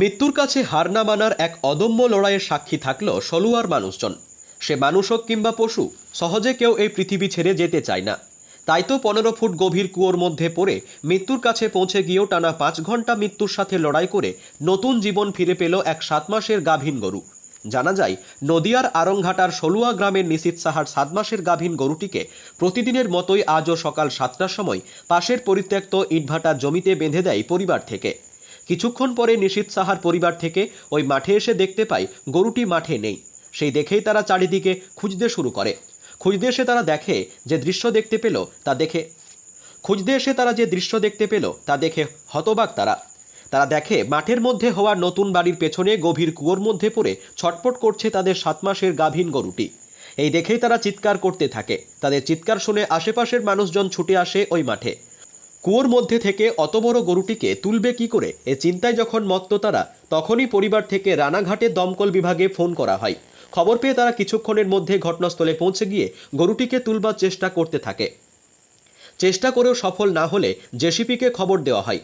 মৃত্যুর কাছে হার না মানার এক অদম্য লড়াইয়ের সাক্ষী থাকল সলুয়ার মানুষজন। সে মানুষ হোক কিংবা পশু, সহজে কেউ এই পৃথিবী ছেড়ে যেতে চায় না। তাই তো পনেরো ফুট গভীর কুয়োর মধ্যে পড়ে মৃত্যুর কাছে পৌঁছে গিয়েও টানা পাঁচ ঘণ্টা মৃত্যুর সাথে লড়াই করে নতুন জীবন ফিরে পেল এক সাত মাসের গাভীন গরু। জানা যায়, নদিয়ার আরংঘাটার সলুয়া গ্রামের নিশীত সাহার সাত মাসের গাভীন গরুটিকে প্রতিদিনের মতোই আজও সকাল সাতটার সময় পাশের পরিত্যক্ত ইটভাটার জমিতে বেঁধে দেয় পরিবার থেকে। কিছুক্ষণ পরে নিশীত সাহার পরিবার থেকে ওই মাঠে এসে দেখতে পায় গরুটি মাঠে নেই। সেই দেখেই তারা চারিদিকে খুঁজতে শুরু করে। খুঁজতে এসে তারা দেখে যে দৃশ্য দেখতে পেল, তা দেখে খুঁজতে এসে তারা যে দৃশ্য দেখতে পেল, তা দেখে হতবাক তারা। তারা দেখে মাঠের মধ্যে হওয়া নতুন বাড়ির পেছনে গভীর কুয়োর মধ্যে পড়ে ছটপট করছে তাদের সাত মাসের গাভীন গরুটি। এই দেখেই তারা চিৎকার করতে থাকে। তাদের চিৎকার শুনে আশেপাশের মানুষজন ছুটে আসে ওই মাঠে। কুয়োর মধ্যে থেকে অত বড় গরুটিকে তুলবে কি করে? এ চিন্তায় যখন মত্ত তারা, তখনই পরিবার থেকে রানাঘাটে দমকল বিভাগে ফোন করা হয়। খবর পেয়ে তারা কিছুক্ষণের মধ্যে ঘটনাস্থলে পৌঁছে গিয়ে গরুটিকে তুলবার চেষ্টা করতে থাকে। চেষ্টা করেও সফল না হলে জেসিপিকে খবর দেওয়া হয়।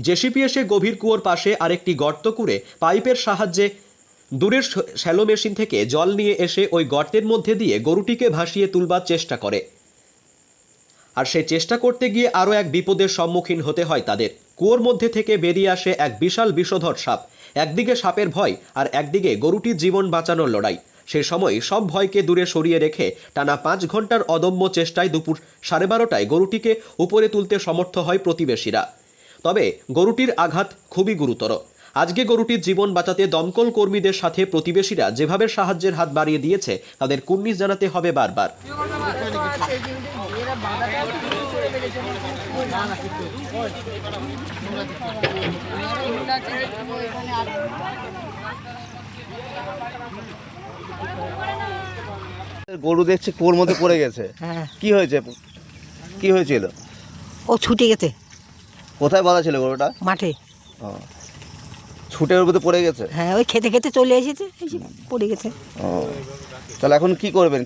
জেসিপি এসে গভীর কুয়োর পাশে আরেকটি গর্ত করে পাইপের সাহায্যে দূরের শ্যালো মেশিন থেকে জল নিয়ে এসে ওই গর্তের মধ্যে দিয়ে গরুটিকে ভাসিয়ে তুলবার চেষ্টা করে। আর সে চেষ্টা করতে গিয়ে আরও এক বিপদের সম্মুখীন হতে হয় তাদের। কুয়োর মধ্যে থেকে বেরিয়ে আসে এক বিশাল বিষধর সাপ। একদিকে সাপের ভয় আর একদিকে গরুটির জীবন বাঁচানোর লড়াই। সে সময় সব ভয়কে দূরে সরিয়ে রেখে টানা পাঁচ ঘণ্টার অদম্য চেষ্টায় দুপুর সাড়ে বারোটায় গরুটিকে উপরে তুলতে সমর্থ হয় প্রতিবেশীরা। তবে গরুটির আঘাত খুবই গুরুতর। আজকে গরুটির জীবন বাঁচাতে দমকল কর্মীদের সাথে প্রতিবেশীরা যেভাবে সাহায্যের হাত বাড়িয়ে দিয়েছে তাদের কুর্নিশ জানাতে হবে বারবার। গরু দেখছি কুয়োর মধ্যে পড়ে গেছে। হ্যাঁ। কি হয়েছে? কি হয়েছিল? ও ছুটে গেছে। কোথায় বাঁধা ছিল গরুটা? মাঠে। ও। ছুটে ওর মধ্যে পড়ে গেছে? হ্যাঁ ওই খেতে খেতে চলে এসেছে পড়ে গেছে। ও তাহলে এখন কি করবেন?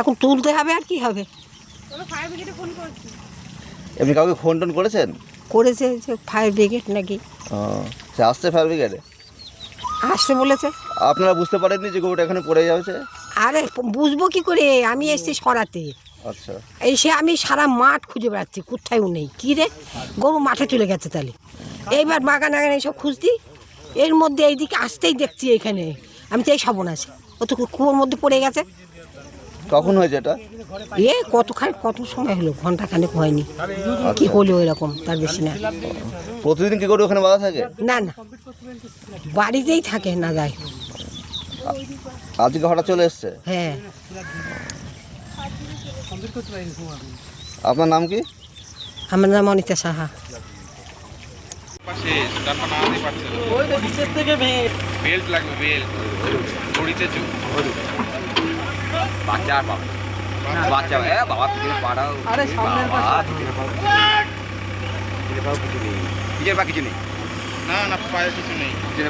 এখন তুলতে হবে আর কি হবে? এমনি কাউকে ফোন টোন করেছেন? করেছে যে ফায়ার ব্রিগেড নাকি। ও সে আসছে ফায়ার ব্রিগেডে আসতে বলেছে। আপনারা বুঝতে পারেননি যে গরুটা এখানে পড়ে যাচ্ছে? আরে বুঝব কি করে? আমি এসেছি সরাতে। আচ্ছা। এসে আমি সারা মাঠ খুঁজে বেড়াচ্ছি কোথায়ও নেই। কী রে? গরু মাঠে চলে গেছে তাহলে। এইবার বাগান আগান এইসব খুঁজতি? এর মধ্যে এইদিকে আসতেই দেখছি এখানে। আমি সবন আছে। ও তো কুয়োর মধ্যে পড়ে গেছে? কখন হয়েছে এটা? এ কতখানি কত সময় হলো? ঘণ্টা খানেক হয়নি। কি হলো এরকম? তার বেশি না। প্রতিদিন কি গরু ওখানে বাঁধা থাকে? না না। বাড়িতেই থাকে না যায় আজকে হঠাৎ চলে এসছে? হ্যাঁ। আপনার নাম কি? আমার নাম অনিতা সাহা। পাশে টাকা না আনতে পারছে না। বেল্ট লাগবে বেল্ট। ঘড়িতে চুপ। বাচ্চা আর বাবা। বাচ্চা এ বাবা পিছনে পাড়াও। আরে সামনের পাশে। পিছনের পা কিছু নেই। না না পায়ে কিছু নেই। পিছনে